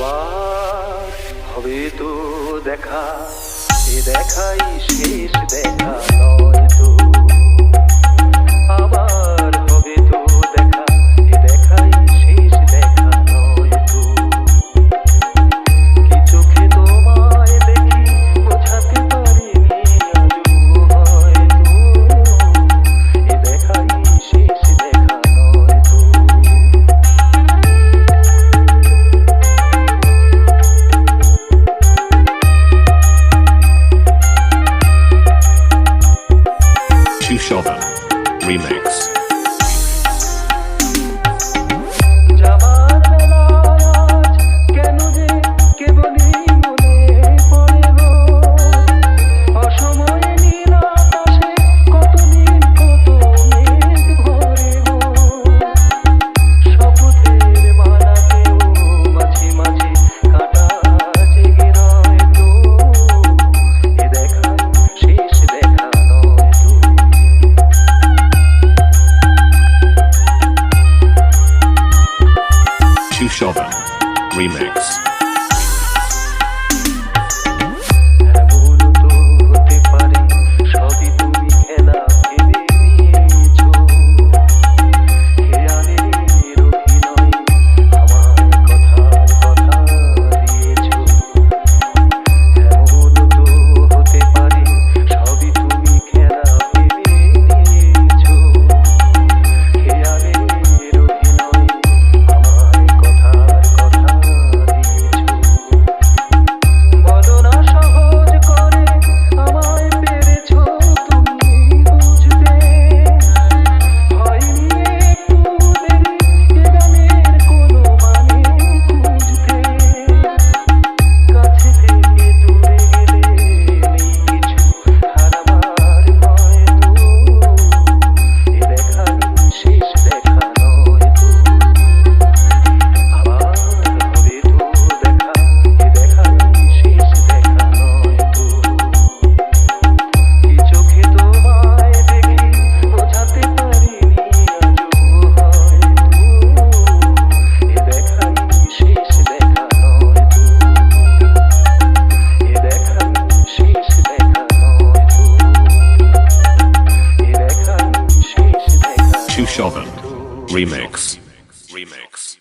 আবার হবে তো দেখা। এ দেখাই শেষ দেখা। Remix. Remix. Remix. Remix.